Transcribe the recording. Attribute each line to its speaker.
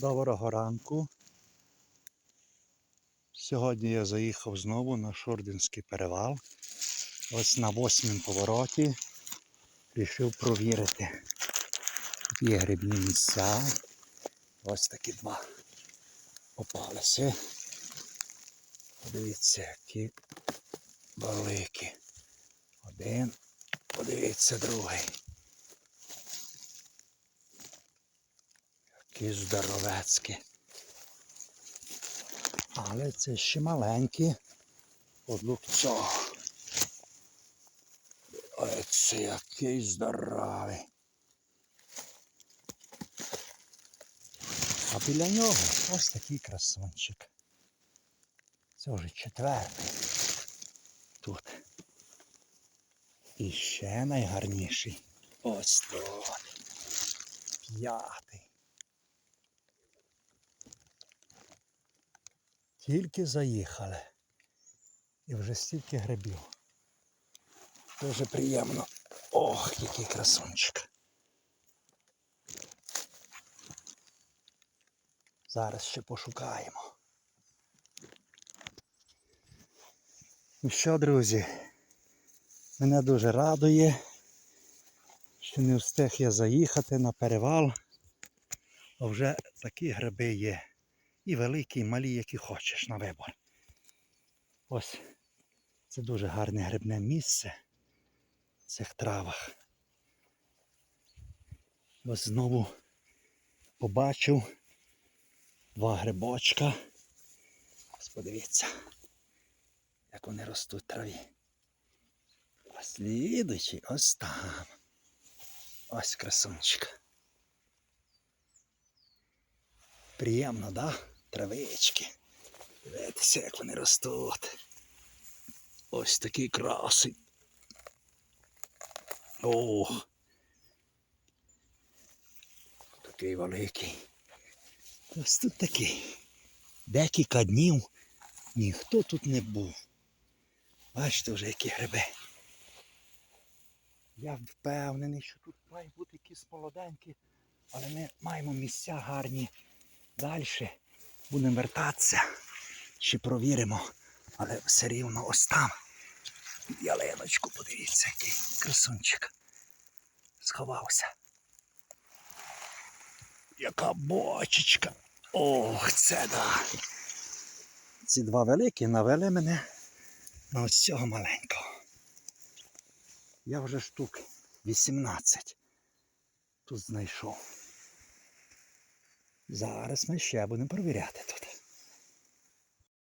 Speaker 1: Доброго ранку. Сьогодні я заїхав знову на Шординський перевал. Ось на восьмім повороті рішив провірити. Тут є грибні місця. Ось такі два попалися. Подивіться, які великі. Один, подивіться другий. Які здоровецькі. Але це ще маленькі. От цього. Оце який здоровий. А біля нього ось такий красунчик. Це вже четвертий. Тут. І ще найгарніший. Ось тут. П'ятий. Тільки заїхали. І вже стільки грибів. Дуже приємно. Ох, який красунчик. Зараз ще пошукаємо. Ну що, друзі, мене дуже радує, що не встиг я заїхати на перевал, а вже такі гриби є. І великі, і малі, які хочеш на вибор. Ось це дуже гарне грибне місце в цих травах. Ось знову побачив два грибочка. Ось подивіться, як вони ростуть в траві. А слідуючий ось там. Ось красунчик. Приємно, да? Травички. Дивіться, як вони ростуть. Ось такий красень. Ох. Такий великий. Ось тут такий. Декілька днів ніхто тут не був. Бачите вже які гриби. Я впевнений, що тут мають бути якісь молоденькі, але ми маємо місця гарні. Далі будемо вертатися. Ще провіримо. Але все рівно ось там. Під ялиночку, подивіться, який красунчик. Сховався. Яка бочечка. Ох, це да. Ці два великі навели мене на ось цього маленького. Я вже штук 18 тут знайшов. Зараз ми ще будемо перевіряти тут.